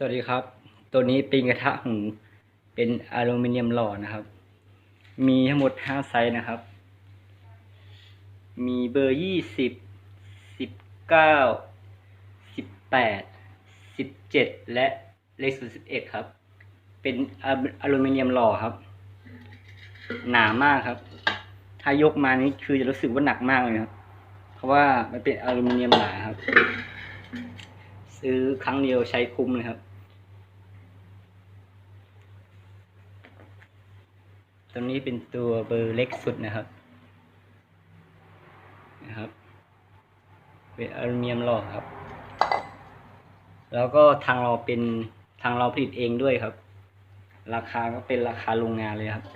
สวัสดีครับ ตัวนี้ป็นกระทะหูเป็นอลูมิเนียมหล่อนะครับ มีทั้งหมดห้าไซส์นะครับ มีเบอร์ยี่สิบสิบเก้าสิบแปดสิบเจ็ดและเลขสุดสิบเอ็ดครับ เป็นอลูมิเนียมหล่อครับ หนามากครับ ถ้ายกมานี่คือจะรู้สึกว่าหนักมากเลยครับ เพราะว่ามันเป็นอลูมิเนียมหนาครับซื้อครั้งเดียวใช้คุ้มเลยครับ ตัวนี้เป็นตัวเบอร์เล็กสุดนะครับนะครับเป็นอลูมิเนียมหล่อครับ แล้วก็ทางเราเป็นทางเราผลิตเองด้วยครับ ราคาก็เป็นราคาโรงงานเลยครับ